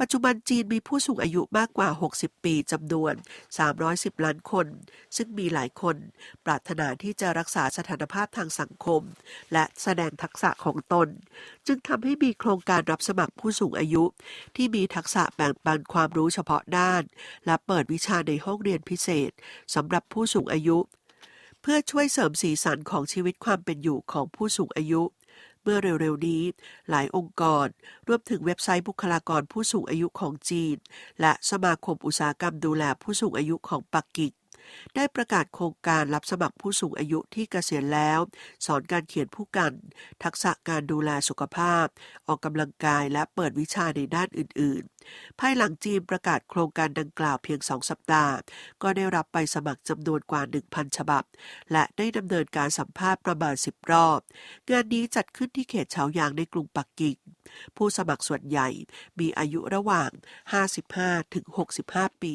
ปัจจุบันจีนมีผู้สูงอายุมากกว่า 60 ปีจำนวน 310 ล้านคน ซึ่งมีหลายคน ปรารถนาที่จะรักษาสถานภาพทางสังคม และแสดงทักษะของตน จึงทำให้มีโครงการรับสมัครผู้สูงอายุ ที่มีทักษะแบ่งปันความรู้เฉพาะด้าน และเปิดวิชาในห้องเรียนพิเศษสำหรับผู้สูงอายุ เพื่อช่วยเสริมสีสันของชีวิตความเป็นอยู่ของผู้สูงอายุ เมื่อเร็วๆนี้ หลายองค์กร รวมถึงเว็บไซต์บุคลากรผู้สูงอายุของจีน และสมาคมอุตสาหกรรมดูแลผู้สูงอายุของปักกิ่ง ได้ประกาศโครงการรับสมัครผู้สูงอายุที่เกษียณแล้ว สอนการเขียนผู้กัน ทักษะการดูแลสุขภาพ ออกกำลังกายและเปิดวิชาในด้านอื่น ๆ ภายหลังจีนประกาศโครงการดังกล่าวเพียงสองสัปดาห์ ก็ได้รับไปสมัครจำนวนกว่า 1,000 ฉบับ และได้ดำเนินการสัมภาษณ์ประมาณ 10 รอบ งานนี้จัดขึ้นที่เขตเฉาหยางในกรุงปักกิ่ง ผู้สมัครส่วนใหญ่มีอายุระหว่าง 55 ถึง 65 ปี